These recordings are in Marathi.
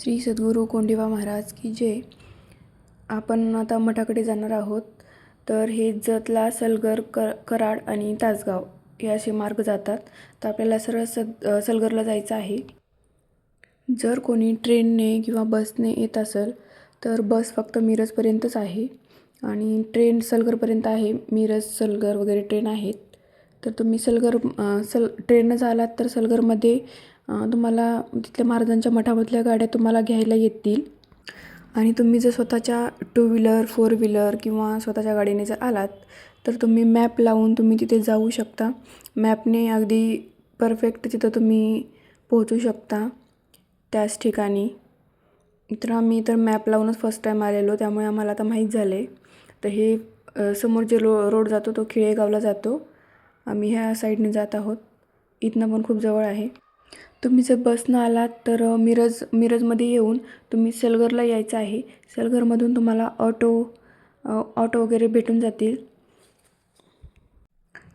श्री सद्गुरू कोंडिवा महाराज की जय. आपण आता मठाकडे जाणार आहोत. तर हे जतला सलगर कर कराड आणि तासगाव हे असे मार्ग जातात. तर आपल्याला सरळ सद सलगरला जायचं आहे. जर कोणी ट्रेनने किंवा बसने येत असेल तर बस फक्त मिरजपर्यंतच आहे. आणि ट्रेन सलगरपर्यंत आहे. मिरज सलगर वगैरे ट्रेन आहेत. तर तुम्ही सलगर सल ट्रेननं झालात तर सलगरमध्ये तुम्हाला तिथल्या महाराजांच्या मठामधल्या गाड्या तुम्हाला घ्यायला येतील. आणि तुम्ही जर स्वतःच्या टू व्हीलर फोर व्हीलर किंवा स्वतःच्या गाडीने जर आलात तर तुम्ही मॅप लावून तुम्ही तिथे जाऊ शकता. मॅपने अगदी परफेक्ट तिथं तुम्ही पोहोचू शकता त्याच ठिकाणी. तर आम्ही तर मॅप लावूनच फर्स्ट टाईम आलेलो त्यामुळे आम्हाला आता माहीत झालं आहे तर हे समोर जे रो रोड जातो तो खिळेगावला जातो. आम्ही ह्या साईडने जात आहोत. इथनं पण खूप जवळ आहे. तुम्ही जर बसनं आलात तर मिरज मिरजमध्ये येऊन तुम्ही सलगरला यायचं आहे. सलगरमधून तुम्हाला ऑटो ऑटो वगैरे भेटून जातील.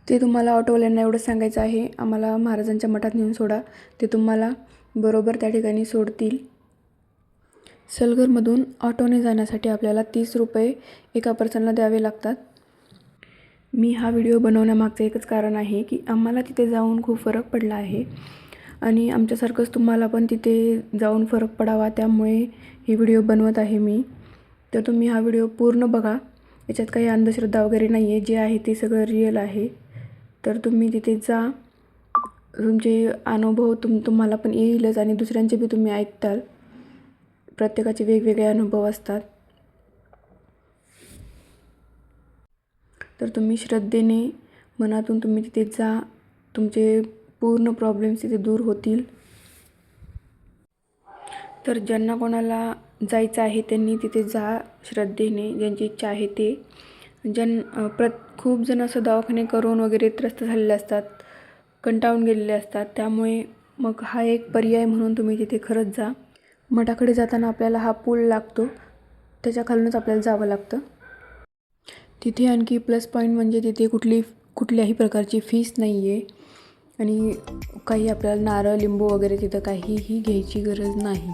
ते तुम्हाला ऑटोवाल्यांना एवढं सांगायचं आहे. आम्हाला महाराजांच्या मठात नेऊन सोडा. ते तुम्हाला बरोबर त्या ठिकाणी सोडतील. सलगरमधून ऑटोने जाण्यासाठी आपल्याला तीस रुपये एका पर्सनला द्यावे लागतात. मी हा व्हिडिओ बनवण्यामागचं एकच कारण आहे की आम्हाला तिथे जाऊन खूप फरक पडला आहे. आणि आमच्यासारखंच तुम्हाला पण तिथे जाऊन फरक पडावा त्यामुळे ही व्हिडिओ बनवत आहे मी. तर तुम्ही हा व्हिडिओ पूर्ण बघा. याच्यात काही अंधश्रद्धा वगैरे नाही आहे जे आहे ते सगळं रिअल आहे. तर तुम्ही तिथे जा. तुमचे अनुभव तुम तुम्हाला पण येईलच आणि दुसऱ्यांचे बी तुम्ही ऐकताल. प्रत्येकाचे वेगवेगळे अनुभव असतात. तर तुम्ही श्रद्धेने मनातून तुम्ही तिथे जा. तुमचे पूर्ण प्रॉब्लेम्स तिथे दूर होतील. तर ज्यांना कोणाला जायचं आहे त्यांनी तिथे जा श्रद्धेने ज्यांची इच्छा आहे ते. ज्यां प्रत प्र खूप जण असं दवाखाने करून वगैरे त्रस्त झालेले असतात कंटाळून गेलेले असतात. त्यामुळे मग हा एक पर्याय म्हणून तुम्ही तिथे खरंच जा. मठाकडे जाताना आपल्याला हा पूल लागतो. त्याच्या खालूनच आपल्याला जावं लागतं. तिथे आणखी प्लस पॉईंट म्हणजे तिथे कुठली कुठल्याही प्रकारची फीस नाही आहे आणि काही आपल्याला नारळ लिंबू वगैरे तिथं काहीही घ्यायची गरज नाही.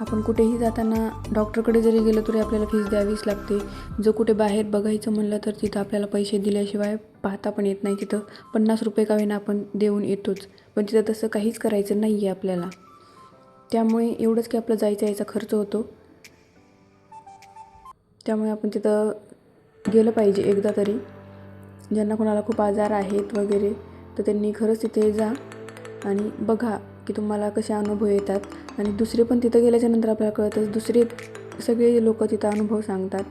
आपण कुठेही जाताना डॉक्टरकडे जरी गेलो तरी आपल्याला फीस द्यावीच लागते. जर कुठे बाहेर बघायचं म्हणलं तर तिथं आपल्याला पैसे दिल्याशिवाय पाहता पण येत नाही तिथं. पन्नास रुपये का होईना आपण देऊन येतोच. पण तिथं तसं काहीच करायचं नाही आहे आपल्याला. त्यामुळे एवढंच की आपलं जायचा यायचा खर्च होतो. त्यामुळे आपण तिथं गेलं पाहिजे एकदा तरी. ज्यांना कोणाला खूप आजार आहेत वगैरे तर त्यांनी खरंच तिथे जा आणि बघा की तुम्हाला कसे अनुभव येतात. आणि दुसरे पण तिथं गेल्याच्यानंतर आपल्याला कळतच दुसरे सगळे लोक तिथं अनुभव सांगतात.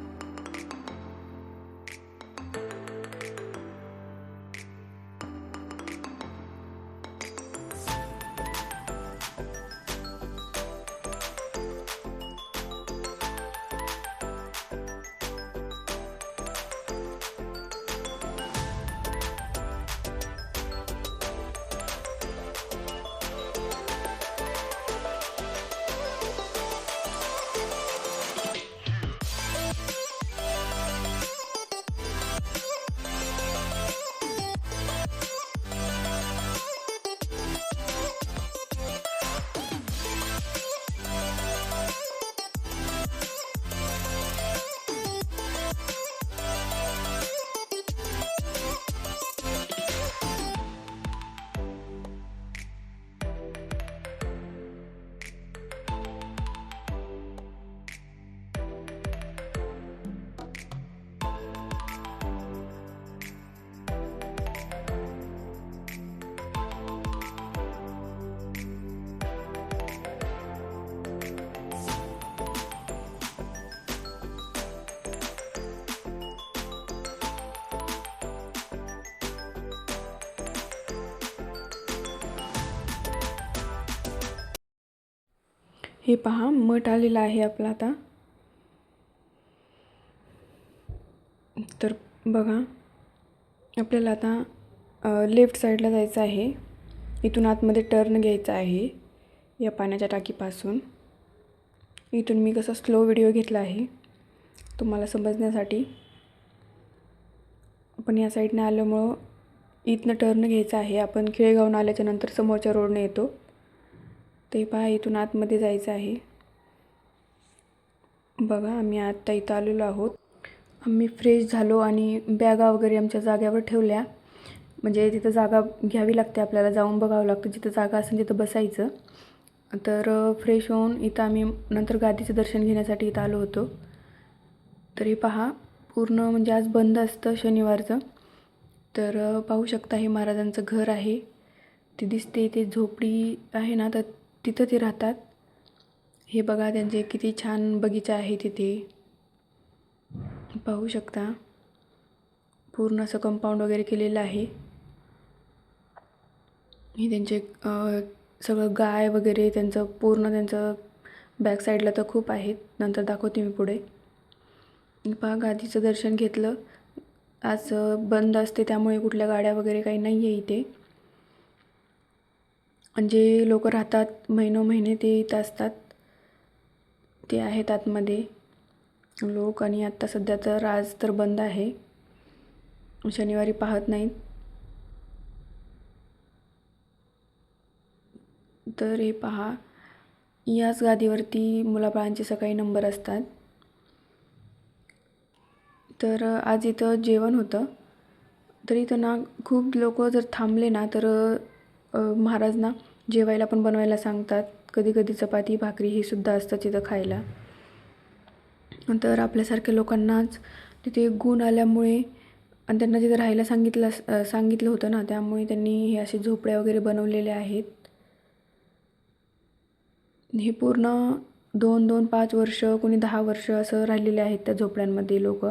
हे पहा मठ आलेला आहे आपला आता. तर बघा आपल्याला आता लेफ्ट साईडला जायचं आहे. इथून आतमध्ये टर्न घ्यायचा आहे या पाण्याच्या टाकीपासून. इथून मी कसा स्लो व्हिडिओ घेतला आहे तुम्हाला समजण्यासाठी. आपण या साईडने आल्यामुळं इथनं टर्न घ्यायचं आहे. आपण खेळगावून आल्याच्यानंतर समोरच्या रोडने येतो. ते पहा इथून आतमध्ये जायचं आहे. बघा आम्ही आत्ता इथं आलेलो आहोत. आम्ही फ्रेश झालो आणि बॅगा वगैरे आमच्या जाग्यावर ठेवल्या. म्हणजे तिथं जागा घ्यावी लागते आपल्याला जाऊन बघावं लागतं. जिथं जागा असेल तिथं बसायचं. तर फ्रेश होऊन इथं आम्ही नंतर गादीचं दर्शन घेण्यासाठी इथं आलो होतो. तरी पहा पूर्ण म्हणजे आज बंद असतं शनिवारचं. तर पाहू शकता हे महाराजांचं घर आहे. ते दिसते ते झोपडी आहे ना तर तिथं ते राहतात. हे बघा त्यांचे किती छान बगीचा आहे तिथे. पाहू शकता. पूर्ण असं कंपाऊंड वगैरे केलेलं आहे. हे त्यांचे सगळं गाय वगैरे त्यांचं पूर्ण त्यांचं बॅक साईडला तर खूप आहेत. नंतर दाखवते मी पुढे. पहा गादीचं दर्शन घेतलं. आज बंद असते त्यामुळे कुठल्या गाड्या वगैरे काही नाही आहे इथे. म्हणजे जे लोक राहतात महिनो महिने ते इथं असतात. ते आहेत आतमध्ये. लोक आणि आत्ता सध्या तर आज तर बंद आहे. शनिवारी पाहत नाहीत. तर हे पहा. याच गादीवरती मुलाबाळांचे सकाळी नंबर असतात. तर आज इथं जेवण होतं. तर इथं ना खूप लोक जर थांबले ना तर महाराज ना जेवायला पण बनवायला सांगतात. कधी कधी चपाती भाकरी हे सुद्धा असतं तिथं खायला. तर आपल्यासारख्या लोकांनाच तिथे गुण आल्यामुळे आणि त्यांना तिथे राहायला सांगितलं सांगितलं होतं ना त्यामुळे त्यांनी हे असे झोपड्या वगैरे बनवलेले आहेत. हे पूर्ण दोन दोन पाच वर्ष कोणी दहा वर्ष असं राहिलेले आहेत त्या झोपड्यांमध्ये लोक.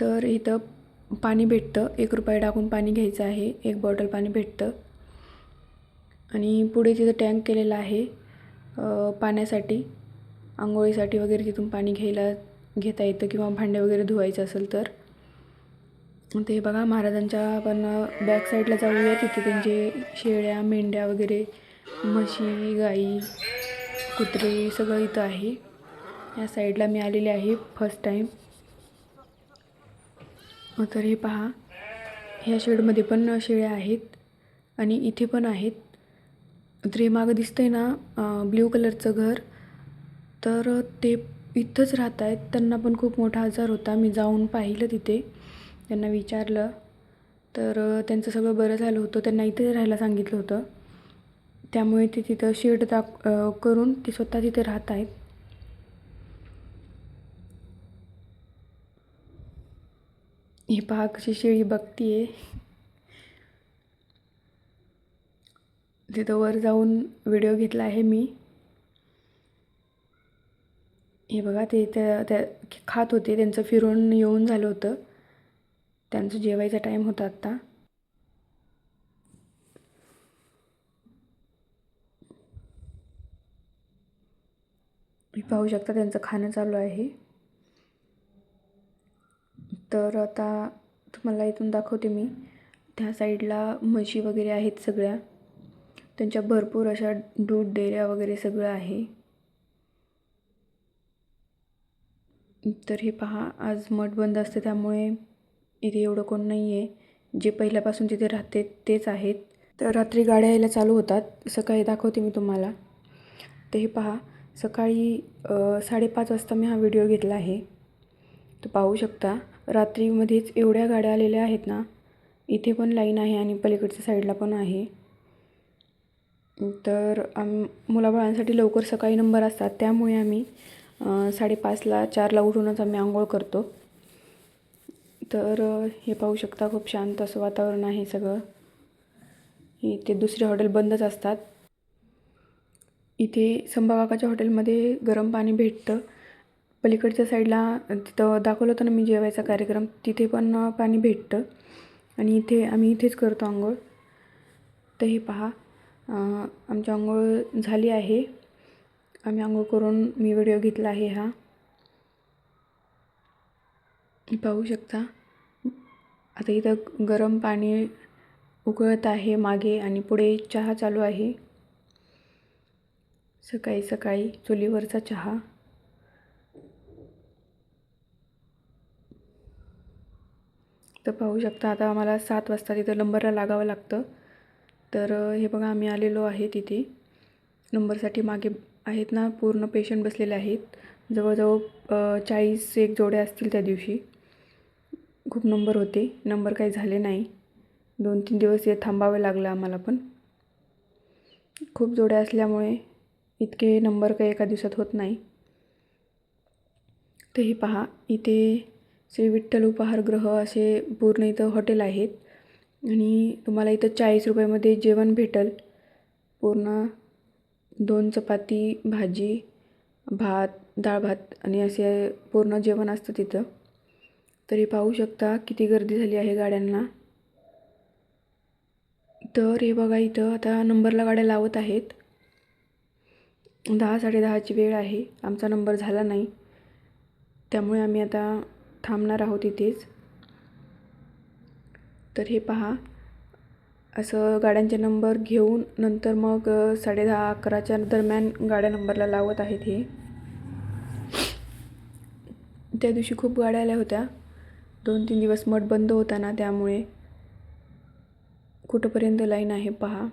तर इथं पाणी भेटतं. एक रुपये टाकून पाणी घ्यायचं आहे. एक बॉटल पाणी भेटतं. आणि पुढे तिथं टँक केलेला आहे पाण्यासाठी आंघोळीसाठी वगैरे तिथून पाणी घ्यायला घेता येतं किंवा भांडे वगैरे धुवायचं असेल तर. ते बघा महाराजांच्या आपण बॅक साईडला जाऊया तिथे त्यांचे शेळ्या मेंढ्या वगैरे म्हशी गाई कुत्रे सगळं इथं आहे. या साईडला मी आलेले आहे फर्स्ट टाईम तर हे पहा ह्या शेडमध्ये पण शेळ्या आहेत आणि इथे पण आहेत. तर हे मागं दिसतंय ना ब्ल्यू कलरचं घर. तर ते इथंच राहत आहेत त्यांना पण खूप मोठा आजार होता. मी जाऊन पाहिलं तिथे. त्यांना विचारलं. तर त्यांचं सगळं बरं झालं होतं. त्यांना इथेच राहायला सांगितलं होतं. त्यामुळे ते तिथं शेड दाक करून ते स्वतः तिथे राहत आहेत ही पहा कशी शेळी बघतीये. तिथं वर जाऊन व्हिडिओ घेतला आहे मी. हे बघा ते त्या त्या खात होते त्यांचं फिरून येऊन झालं होतं. त्यांचं जेवायचा टाईम होता आत्ता. मी पाहू शकता त्यांचं खाणं चालू आहे. तर आता तुम्हाला इथून दाखवते मी. त्या साईडला म्हशी वगैरे आहेत सगळ्या. त्यांच्या भरपूर अशा दूध डेऱ्या वगैरे सगळं आहे. तर हे पहा आज मठ बंद असते त्यामुळे इथे एवढं कोण नाही आहे जे पहिल्यापासून तिथे राहते तेच आहेत. तर रात्री गाड्या यायला चालू होतात. सकाळी दाखवते मी तुम्हाला. तर हे पहा सकाळी साडेपाच वाजता मी हा व्हिडिओ घेतला आहे. तो पाहू शकता. रात्रीमध्येच एवढ्या गाड्या आलेल्या आहेत ना इथे पण लाईन आहे आणि पलीकडच्या साईडला पण आहे. तर आम मुलाबाळांसाठी लवकर सकाळी नंबर असतात. त्यामुळे आम्ही साडेपाचला चारला उठूनच आम्ही आंघोळ करतो. तर हे पाहू शकता खूप शांत असं वातावरण आहे सगळं. इथे दुसरे हॉटेल बंदच असतात. इथे संभाकाकाच्या हॉटेलमध्ये गरम पाणी भेटतं. पलीकडच्या साईडला तिथं दाखवलं होतं ना मी जेवायचा कार्यक्रम तिथे पण पाणी भेटतं. आणि इथे आम्ही इथेच करतो आंघोळ. तर हे पहा. आमची आंघोळ झाली आहे. आम्ही आंघोळ करून मी व्हिडिओ घेतला आहे हा. पाहू शकता. आता इथं गरम पाणी उकळत आहे मागे आणि पुढे चहा चालू आहे. सकाळी सकाळी चुलीवरचा चहा. तर पाहू शकता आता आम्हाला सात वाजता तिथं नंबरला लागावं लागतं. तर हे बघा आम्ही आलेलो आहे तिथे नंबरसाठी मागे आहेत ना पूर्ण पेशंट बसलेले आहेत. जवळजवळ चाळीस एक जोड्या असतील त्या दिवशी. खूप नंबर होते. नंबर काही झाले नाही. दोन तीन दिवस हे थांबावे लागलं आम्हाला पण. खूप जोड्या असल्यामुळे इतके नंबर काही एका दिवसात होत नाही. तर हे पहा इथे श्री विठ्ठल उपहारगृह असे पूर्ण इथं हॉटेल आहेत. आणि तुम्हाला इथं चाळीस रुपयामध्ये जेवण भेटल. पूर्ण दोन चपाती भाजी भात डाळ भात आणि असे पूर्ण जेवण असतं तिथं. तरी पाहू शकता किती गर्दी झाली आहे गाड्यांना. तर हे बघा इथं आता नंबरला गाड्या लावत आहेत. दहा साडेदहाची वेळ आहे. आमचा नंबर झाला नाही. त्यामुळे आम्ही आता थांबणार आहोत इथेच. तर हे पहा. असं गाड्यांचे नंबर घेऊन नंतर मग साडेदहा अकराच्या दरम्यान गाड्या नंबरला लावत आहेत हे. त्या दिवशी खूप गाड्या आल्या होत्या. दोन तीन दिवस मठ बंद होता ना त्यामुळे कुठंपर्यंत लाईन आहे पहा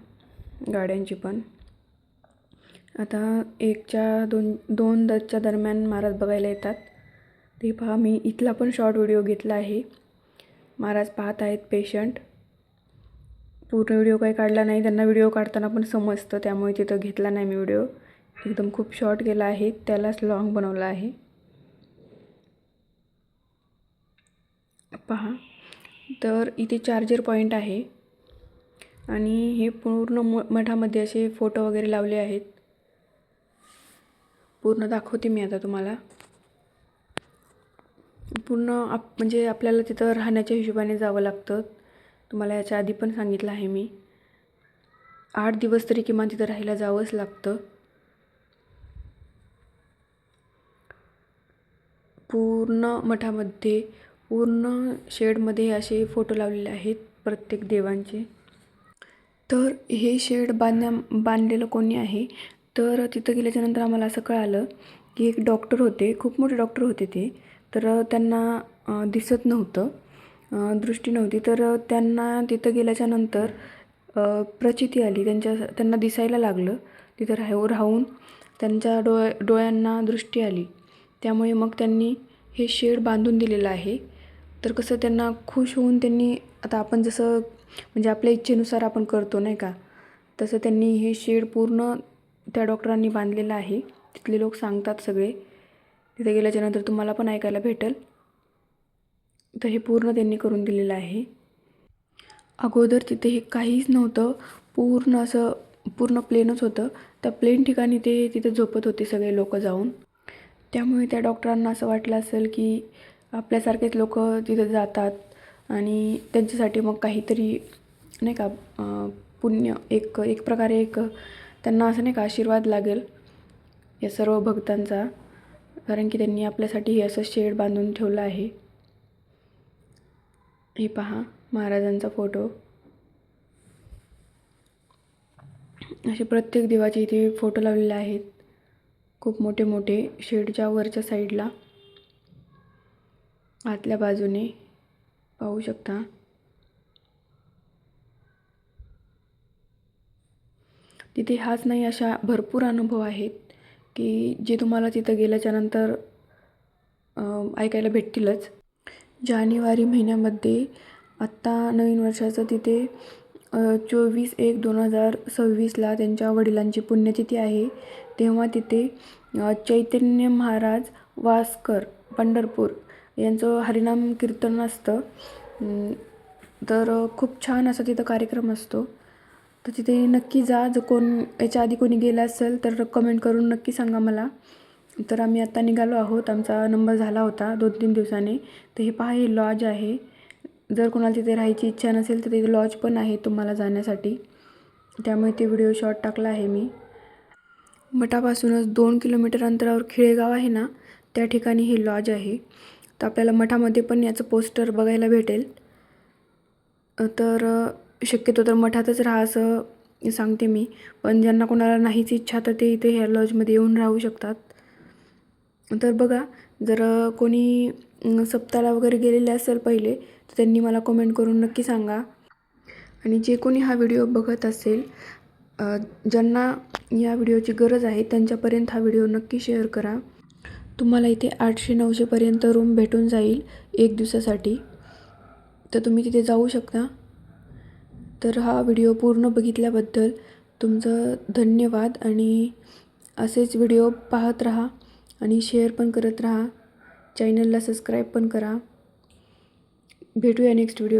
गाड्यांची पण. आता एकच्या दोन दोन दसच्या दरम्यान महाराज बघायला येतात. ते पहा मी इथला पण शॉर्ट व्हिडिओ घेतला आहे. महाराज पाहत आहेत पेशंट पूर्ण व्हिडिओ काही काढला नाही त्यांना व्हिडिओ काढताना पण समजतं त्यामुळे तिथं घेतला नाही मी व्हिडिओ एकदम खूप शॉर्ट गेला आहे त्यालाच लॉंग बनवला आहे. पहा तर इथे चार्जर पॉईंट आहे. आणि हे पूर्ण म मठामध्ये असे फोटो वगैरे लावले आहेत. पूर्ण दाखवते मी आता तुम्हाला. पूर्ण आप म्हणजे आपल्याला तिथं राहण्याच्या हिशोबाने जावं लागतं. तुम्हाला याच्या आधी पण सांगितलं आहे मी. आठ दिवस तरी किमान तिथं राहायला जावंच लागतं. पूर्ण मठामध्ये पूर्ण शेडमध्ये असे फोटो लावलेले आहेत प्रत्येक देवांचे. तर हे शेड बांधण्या बांधलेलं कोणी आहे? तर तिथं गेल्याच्यानंतर आम्हाला असं कळालं की एक डॉक्टर होते. खूप मोठे डॉक्टर होते ते. तर त्यांना दिसत नव्हतं दृष्टी नव्हती. तर त्यांना तिथं गेल्याच्यानंतर नंतर प्रचिती आली. त्यांच्या त्यांना दिसायला लागलं. तिथं राहू राहून त्यांच्या डोळ्या डोळ्यांना दृष्टी आली. त्यामुळे मग त्यांनी हे शेड बांधून दिलेलं आहे. तर कसं त्यांना खुश होऊन त्यांनी आता आपण जसं म्हणजे आपल्या इच्छेनुसार आपण करतो नाही का? तसं त्यांनी हे शेड पूर्ण त्या डॉक्टरांनी बांधलेलं आहे. तिथले लोक सांगतात सगळे. तिथे गेल्याच्यानंतर तुम्हाला पण ऐकायला भेटेल. तर हे पूर्ण त्यांनी करून दिलेलं आहे. अगोदर तिथे हे काहीच नव्हतं. पूर्ण असं पूर्ण प्लेनच होतं. त्या प्लेन ठिकाणी ते तिथे झोपत होते सगळे लोक जाऊन. त्यामुळे त्या डॉक्टरांना असं वाटलं असेल की आपल्यासारखेच लोक तिथे जातात आणि त्यांच्यासाठी मग काहीतरी नाही का पुण्य एक एक प्रकारे एक त्यांना असं नाही का आशीर्वाद लागेल या सर्व भक्तांचा. कारण की त्यांनी आपल्यासाठी हे असं शेड बांधून ठेवलं आहे. हे पहा महाराजांचा फोटो. असे प्रत्येक देवाचे इथे फोटो लावलेले आहेत. खूप मोठे मोठे शेडच्या वरच्या साईडला. आतल्या बाजूने पाहू शकता. तिथे हाच नाही अशा भरपूर अनुभव आहेत. की जे तुम्हाला तिथं गेल्याच्यानंतर ऐकायला भेटतीलच. जानेवारी महिन्यामध्ये आत्ता नवीन वर्षाचं तिथे चोवीस एक दोन हजार सव्वीसला त्यांच्या वडिलांची पुण्यतिथी आहे. तेव्हा तिथे चैतन्य महाराज वासकर पंढरपूर यांचं हरिनाम कीर्तन असतं. तर खूप छान असा तिथं कार्यक्रम असतो. तर तिथे नक्की जा. जर कोण याच्या आधी कोणी गेलं असेल तर कमेंट करून नक्की सांगा मला. तर आम्ही आत्ता निघालो आहोत. आमचा नंबर झाला होता दोन तीन दिवसांनी. तर हे पहा हे लॉज आहे. जर कोणाला तिथे राहायची इच्छा नसेल तर तिथे लॉज पण आहे तुम्हाला जाण्यासाठी. त्यामुळे ते व्हिडिओ शॉर्ट टाकला आहे मी. मठापासूनच दोन किलोमीटर अंतरावर खिळेगाव आहे ना त्या ठिकाणी हे लॉज आहे. तर आपल्याला मठामध्ये पण याचं पोस्टर बघायला भेटेल. तर शक्यतो तर मठातच राहा असं सांगते मी. पण ज्यांना कोणाला नाहीच इच्छा तर ते इथे ह्या लॉजमध्ये येऊन राहू शकतात. तर बघा जर कोणी सप्ताला वगैरे गेलेले असेल पहिले तर त्यांनी मला कमेंट करून नक्की सांगा. आणि जे कोणी हा व्हिडिओ बघत असेल ज्यांना या व्हिडिओची गरज आहे त्यांच्यापर्यंत हा व्हिडिओ नक्की शेअर करा. तुम्हाला इथे आठशे नऊशेपर्यंत रूम भेटून जाईल एक दिवसासाठी. तर तुम्ही तिथे जाऊ शकता. तर हा व्हिडिओ पूर्ण बघितल्याबद्दल तुमचं धन्यवाद आणि असेच व्हिडिओ पाहत राहा आणि शेअर पण करत राहा. चॅनलला सबस्क्राईब पण करा. भेटूया नेक्स्ट व्हिडिओ